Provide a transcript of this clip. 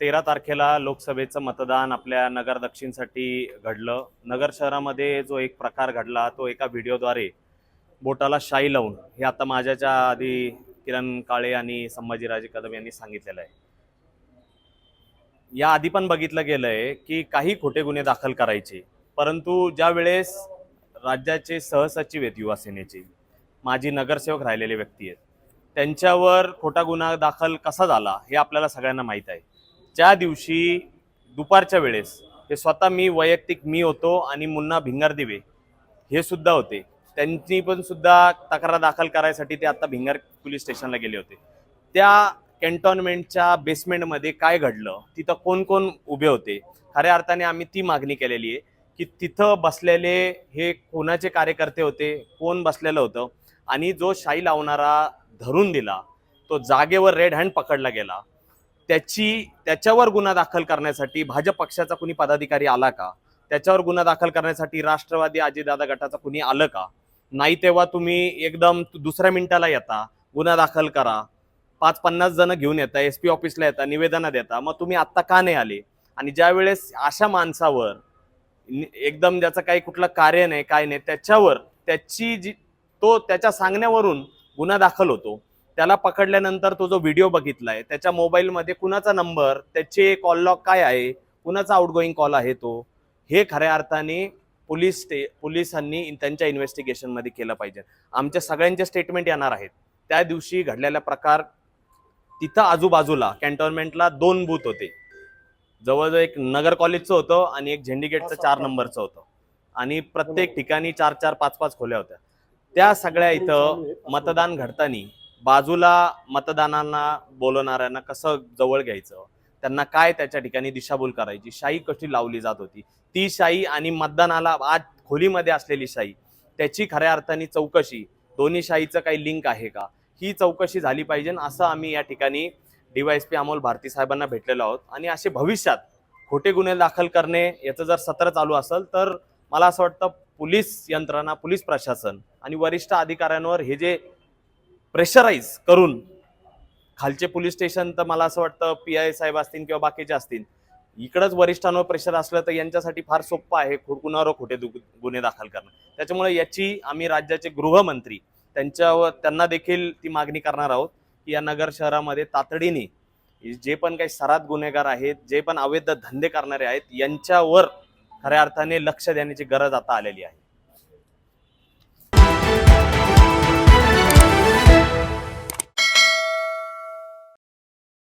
तेरा तारखेला लोकसभेचं मतदान आपल्या नगर दक्षिणसाठी घडलं. नगर शहरामध्ये जो एक प्रकार घडला तो एका व्हिडिओद्वारे बोटाला शाई लावून हे आता माझ्याच्या आधी किरण काळे आणि संभाजीराजे कदम यांनी सांगितलेलं आहे. या आधी पण बघितलं गेलंय की काही खोटे गुन्हे दाखल करायचे परंतु ज्या वेळेस राज्याचे सहसचिव आहेत युवा सेनेचे माजी नगरसेवक राहिलेले व्यक्ती आहेत त्यांच्यावर खोटा गुन्हा दाखल कसा झाला हे आपल्याला सगळ्यांना माहीत आहे. त्या दिवशी दुपारच्या वेळेस हे स्वतः मी वैयक्तिक मी होतो आणि मुन्ना भिंगारदिवे हे सुद्धा होते. त्यांनी पण सुद्धा तक्रार दाखल करायसाठी ते आता भिंगार पोलीस स्टेशनला गेले होते. त्या कॅन्टॉन्मेंटच्या बेसमेंटमध्ये काय घडलं? तिथं कोण कोण उभे होते? खऱ्या अर्थाने आम्ही ती मागणी केलेली आहे की तिथं बसलेले हे कोणाचे कार्यकर्ते होते? कोण बसलेलं होतं? आणि जो शाई लावणारा धरून दिला तो जागेवर रेड हँड पकडला गेला. त्याची त्याच्यावर गुन्हा दाखल करण्यासाठी भाजप पक्षाचा कुणी पदाधिकारी आला का? त्याच्यावर गुन्हा दाखल करण्यासाठी राष्ट्रवादी अजितदादा गटाचा कुणी आलं का? नाही तेव्हा तुम्ही एकदम दुसऱ्या मिनिटाला येता गुन्हा दाखल करा. पाच पन्नास जण घेऊन येता एस पी ऑफिसला येता निवेदनं देता मग तुम्ही आत्ता का नाही आले? आणि ज्या वेळेस अशा माणसावर एकदम ज्याचं काही कुठलं कार्य नाही काय नाही त्याच्यावर त्याची जी तो त्याच्या सांगण्यावरून गुन्हा दाखल होतो. त्याला पकडल्यानंतर तो जो व्हिडिओ बघितलाय त्याच्या मोबाईलमध्ये कुणाचा नंबर त्याचे कॉल लॉग काय आहे कुणाचा आउटगोईंग कॉल आहे तो हे खऱ्या अर्थाने पोलीस स्टे पोलिसांनी त्यांच्या इन्व्हेस्टिगेशनमध्ये केलं पाहिजे. आमच्या सगळ्यांचे स्टेटमेंट येणार आहेत. त्या दिवशी घडलेला प्रकार तिथं आजूबाजूला कॅन्टोन्मेंटला दोन बूथ होते. जवळजवळ एक नगर कॉलेजचं होतं आणि एक झेंडीगेटचं चार नंबरचं होतं. आणि प्रत्येक ठिकाणी चार चार पाच पाच खोल्या होत्या. त्या सगळ्या इथं मतदान घडताना बाजूला मतदानांना बोलवणाऱ्यांना कसं जवळ घ्यायचं? त्यांना काय त्याच्या ठिकाणी दिशाभूल करायची? शाही कशी लावली जात होती? ती शाही आणि मतदानाला आज खोलीमध्ये असलेली शाही त्याची खऱ्या अर्थाने चौकशी दोन्ही शाहीचं काही लिंक आहे का? ही चौकशी झाली पाहिजे असं आम्ही या ठिकाणी डीवायएसपी अमोल भारती साहेबांना भेटलेलो आहोत. आणि असे भविष्यात खोटे गुन्हे दाखल करणे याचं जर सत्र चालू असेल तर मला असं वाटतं पोलीस यंत्रणा पोलीस प्रशासन आणि वरिष्ठ अधिकाऱ्यांवर हे जे प्रेशराईज करून. खालचे पोलीस स्टेशन तर मला असं वाटतं पी आय साहेब असतील किंवा बाकीचे असतील. इकडंच वरिष्ठांवर प्रेशर असलं तर यांच्यासाठी फार सोपं आहे खो- खोटे गुन्हे दाखल करणं. त्याच्यामुळे याची आम्ही राज्याचे गृहमंत्री त्यांच्यावर त्यांना देखील ती मागणी करणार आहोत की या नगर शहरामध्ये तातडीने जे पण काही सरात गुन्हेगार आहेत जे पण अवैध धंदे करणारे आहेत यांच्यावर खऱ्या अर्थाने लक्ष देण्याची गरज आता आलेली आहे.